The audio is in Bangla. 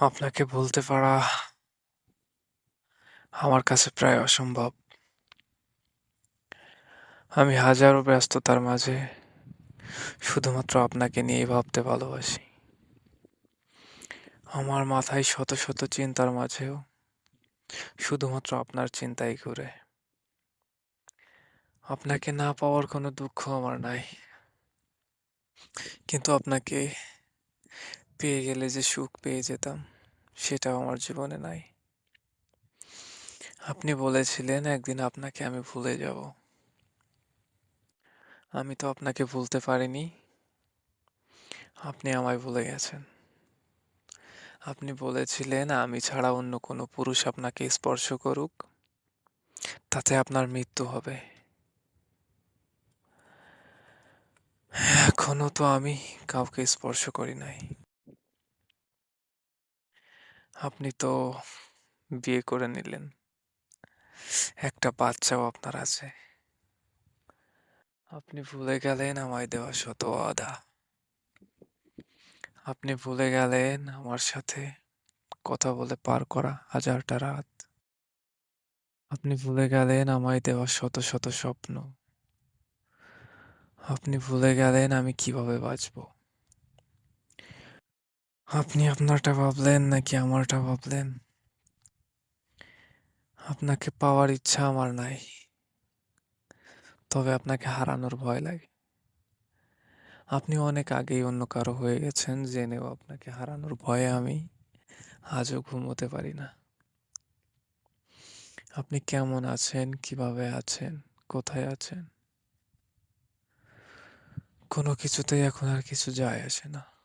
আপনাকে বলতে পারা আমার কাছে প্রায় অসম্ভব। আমি হাজারো ব্যস্ততার মাঝে শুধুমাত্র আপনাকে নিয়েই ভাবতে ভালোবাসি। আমার মাথায় শত শত চিন্তার মাঝেও শুধুমাত্র আপনার চিন্তাই ঘুরে। আপনাকে না পাওয়ার কোনো দুঃখ আমার নাই। কিন্তু আপনাকে পেয়ে গেলে যে সুখ পেয়ে যেতাম, সেটাও আমার জীবনে নাই। আপনি বলেছিলেন একদিন আপনাকে আমি ভুলে যাব। আমি তো আপনাকে ভুলতে পারিনি। আপনি আমায় ভুলে গেছেন। আপনি বলেছিলেন আমি ছাড়া অন্য কোনো পুরুষ আপনাকে স্পর্শ করুক, তাতে আপনার মৃত্যু হবে। এখনও তো আমি কাউকে স্পর্শ করি নাই। আপনি তো বিয়ে করে নিলেন। একটা বাচ্চাও আপনার আছে। আপনি ভুলে গেলেন আমায় দেওয়া শত ওয়াদা। আপনি ভুলে গেলেন আমার সাথে কথা বলে পার করা হাজারটা রাত। আপনি ভুলে গেলেন আমায় দেওয়া শত শত স্বপ্ন। আপনি ভুলে গেলেন আমি কীভাবে বাঁচব। আপনি আপনারটা ভাবলেন নাকি আমারটা ভাবলেন? আপনাকে পাওয়ার ইচ্ছা আমার নাই। তবে আপনাকে হারানোর ভয় লাগে। আপনি অনেক আগেই অন্য কারও হয়ে গেছেন জেনেও আপনাকে হারানোর ভয়ে আমি আজও ঘুমোতে পারি না। আপনি কেমন আছেন, কীভাবে আছেন, কোথায় আছেন? কোনো কিছুতেই এখন আর কিছু যায় আসে না।